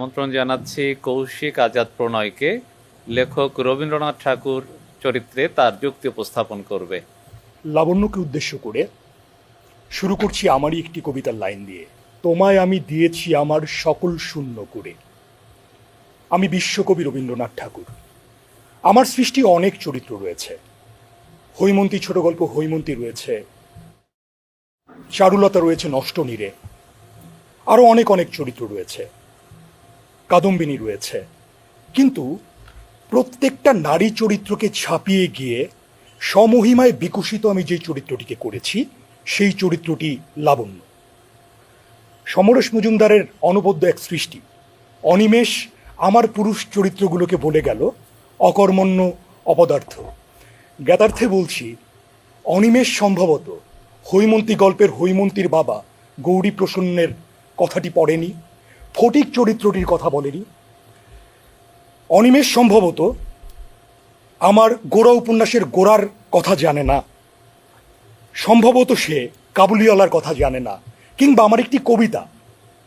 আমন্ত্রণ জানাচ্ছি কৌশিক আজাদ প্রণয়কে। লেখক রবীন্দ্রনাথ ঠাকুর চরিত্রে তার যুক্তি উপস্থাপন করবে। লাবণ্যকে উদ্দেশ্য করে শুরু করছি আমারই একটি কবিতার লাইন দিয়ে। তোমায় আমি দিয়েছি আমার সকল শূন্য করে। আমি বিশ্বকবি রবীন্দ্রনাথ ঠাকুর। আমার সৃষ্টি অনেক চরিত্র রয়েছে। হৈমন্তী ছোট গল্প হৈমন্তী রয়েছে। চারুলতা রয়েছে নষ্ট নীরে। আরও অনেক অনেক চরিত্র রয়েছে। কাদম্বিনী রয়েছে। কিন্তু প্রত্যেকটা নারী চরিত্রকে ছাপিয়ে গিয়ে সমহিমায় বিকশিত আমি যে চরিত্রটিকে করেছি, সেই চরিত্রটি লাবণ্য। সমরেশ মজুমদারের অনবদ্য এক সৃষ্টি। অনিমেষ আমার পুরুষ চরিত্রগুলোকে বলে গেল অকর্মণ্য, অপদার্থ। জ্ঞাতার্থে বলছি, অনিমেষ সম্ভবত হৈমন্তী গল্পের হৈমন্তীর বাবা গৌরী প্রসন্নের কথাটি পড়েনি। ফটিক চরিত্রটির কথা বলেনি। অনিমেষ সম্ভবত আমার গোড়া উপন্যাসের গোড়ার কথা জানে না। সম্ভবত সে কাবুলিওয়ালার কথা জানে না, কিংবা আমার একটি কবিতা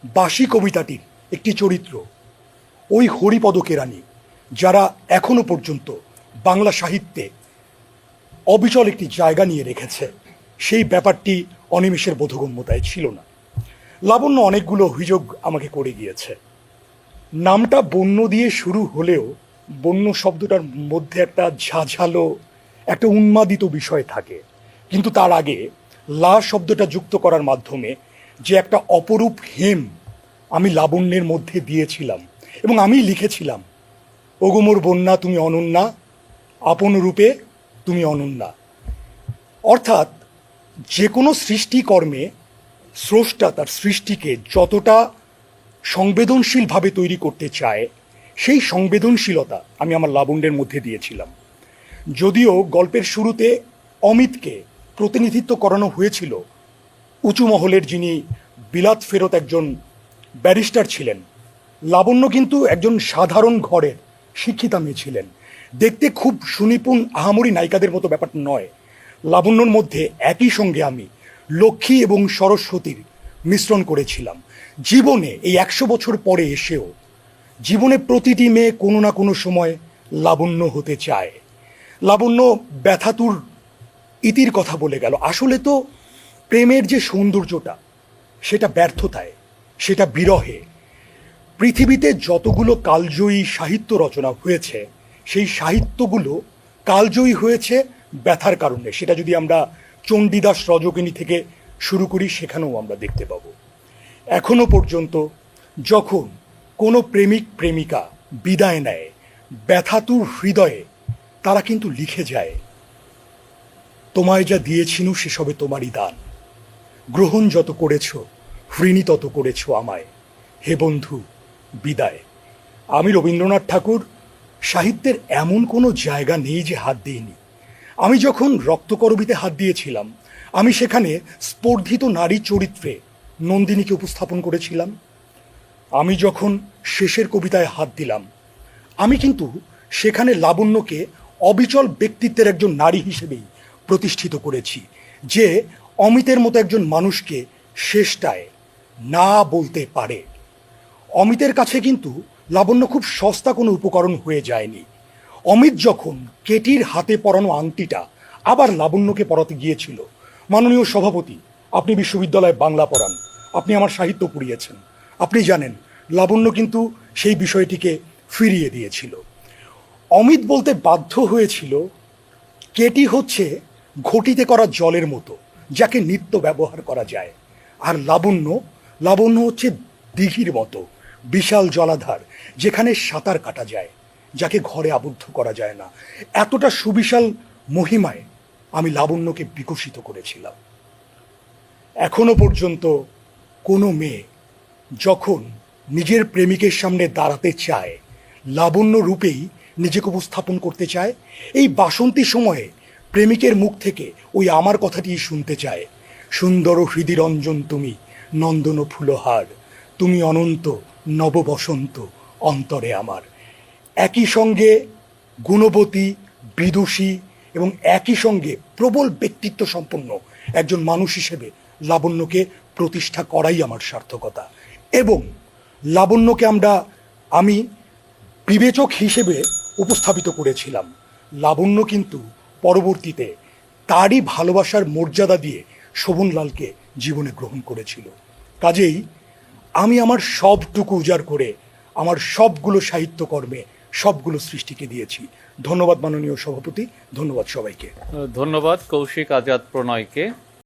বাসি কবিতাটির একটি চরিত্র, ওই হরিপদ কেরানি যারা এখনও পর্যন্ত বাংলা সাহিত্যে অবিচল একটি জায়গা নিয়ে রেখেছে। সেই ব্যাপারটি অনিমেষের বোধগম্যতায় ছিল না। লাবণ্য অনেকগুলো অভিযোগ আমাকে করে গিয়েছে। নামটা বন্য দিয়ে শুরু হলেও বন্য শব্দটার মধ্যে একটা ঝাঝালো, একটা উন্মাদিত বিষয় থাকে। কিন্তু তার আগে লা শব্দটা যুক্ত করার মাধ্যমে যে একটা অপরূপ হেম আমি লাবণ্যের মধ্যে দিয়েছিলাম এবং আমি লিখেছিলাম ওগোমর বন্যা, তুমি অনন্যা, আপন রূপে তুমি অনন্যা। অর্থাৎ যে কোনো সৃষ্টিকর্মে স্রষ্টা তার সৃষ্টিকে যতটা সংবেদনশীলভাবে তৈরি করতে চায়, সেই সংবেদনশীলতা আমি আমার লাবণ্যের মধ্যে দিয়েছিলাম। যদিও গল্পের শুরুতে অমিতকে প্রতিনিধিত্ব করানো হয়েছিল, উঁচু মহলের যিনি বিলাত ফেরত একজন ব্যারিস্টার ছিলেন, লাবণ্য কিন্তু একজন সাধারণ ঘরের শিক্ষিতা মেয়ে ছিলেন। দেখতে খুব সুনিপুণ আহামরি নায়িকাদের মতো ব্যাপারটা নয়। লাবণ্যর মধ্যে একই সঙ্গে আমি লক্ষ্মী এবং সরস্বতীর মিশ্রণ করেছিলাম। জীবনে এই একশো বছর পরে এসেও জীবনে প্রতিটি মেয়ে কোনো না কোনো সময় লাবণ্য হতে চায়। লাবণ্য ব্যথাতুর ইতির কথা বলে গেল। আসলে তো প্রেমের যে সৌন্দর্যটা, সেটা ব্যর্থতায়, সেটা বিরহে। পৃথিবীতে যতগুলো কালজয়ী সাহিত্য রচনা হয়েছে, সেই সাহিত্যগুলো কালজয়ী হয়েছে ব্যথার কারণে। সেটা যদি আমরা চণ্ডীদাস রজকিনী থেকে শুরু করি, সেখানেও আমরা দেখতে পাবো। এখনও পর্যন্ত যখন কোনো প্রেমিক, প্রেমিকা বিদায় নেয়, ব্যথাতুর হৃদয়ে তারা কিন্তু লিখে যায়, তোমায় যা দিয়েছিনু, সেসবে তোমারই দান। গ্রহণ যত করেছ ঋণী তত করেছ আমায়। হে বন্ধু, বিদায়। আমি রবীন্দ্রনাথ ঠাকুর সাহিত্যের এমন কোনো জায়গা নেই যে হাত দিইনি। আমি যখন রক্তকরবিতে হাত দিয়েছিলাম, আমি সেখানে স্পর্ধিত নারী চরিত্রে নন্দিনীকে উপস্থাপন করেছিলাম। আমি যখন শেষের কবিতায় হাত দিলাম, আমি কিন্তু সেখানে লাবণ্যকে অবিচল ব্যক্তিত্বের একজন নারী হিসেবেই প্রতিষ্ঠিত করেছি, যে অমিতের মতো একজন মানুষকে শেষটায় না বলতে পারে। অমিতের কাছে কিন্তু লাবণ্য খুব সস্তা কোনো উপকরণ হয়ে যায়নি। অমিত যখন কেটির হাতে পরানো আংটিটা আবার লাবণ্যকে পড়াতে গিয়েছিল, মাননীয় সভাপতি, আপনি বিশ্ববিদ্যালয়ে বাংলা পড়ান, আপনি আমার সাহিত্য পড়িয়েছেন, আপনি জানেন লাবণ্য কিন্তু সেই বিষয়টিকে ফিরিয়ে দিয়েছিল। অমিত বলতে বাধ্য হয়েছিল, কেটি হচ্ছে ঘটিতে করা জলের মতো, যাকে নিত্য ব্যবহার করা যায়। আর লাবণ্য লাবণ্য হচ্ছে দিঘির মতো, বিশাল জলাধার, যেখানে সাঁতার কাটা যায়। যাকে ঘরে আবদ্ধ করা যায় না। এতটা সুবিশাল মহিমায় আমি লাবণ্যকে বিকশিত করেছিলাম। এখনও পর্যন্ত কোনো মেয়ে যখন নিজের প্রেমিকের সামনে দাঁড়াতে চায়, লাবণ্য রূপেই নিজেকে উপস্থাপন করতে চায়, এই বাসন্তী সময়ে প্রেমিকের মুখ থেকে ওই আমার কথাটি শুনতে চায়, সুন্দর হৃদিরঞ্জন তুমি, নন্দন ফুলহার, তুমি অনন্ত নববসন্ত অন্তরে আমার। একই সঙ্গে গুণবতী, বিদুষী এবং একই সঙ্গে প্রবল ব্যক্তিত্ব সম্পন্ন একজন মানুষ হিসেবে লাবণ্যকে প্রতিষ্ঠা করাই আমার সার্থকতা। এবং লাবণ্যকে আমরা, আমি বিবেচক হিসেবে উপস্থাপিত করেছিলাম। লাবণ্য কিন্তু পরবর্তীতে তারই ভালোবাসার মর্যাদা দিয়ে শোভনলালকে জীবনে গ্রহণ করেছিল। কাজেই আমি আমার সবটুকু উজাড় করে আমার সবগুলো সাহিত্যকর্মে সবগুলো সৃষ্টিকে দিয়েছি। ধন্যবাদ মাননীয় সভাপতি ধন্যবাদ সবাইকে। ধন্যবাদ কৌশিক আজাদ প্রণয়কে।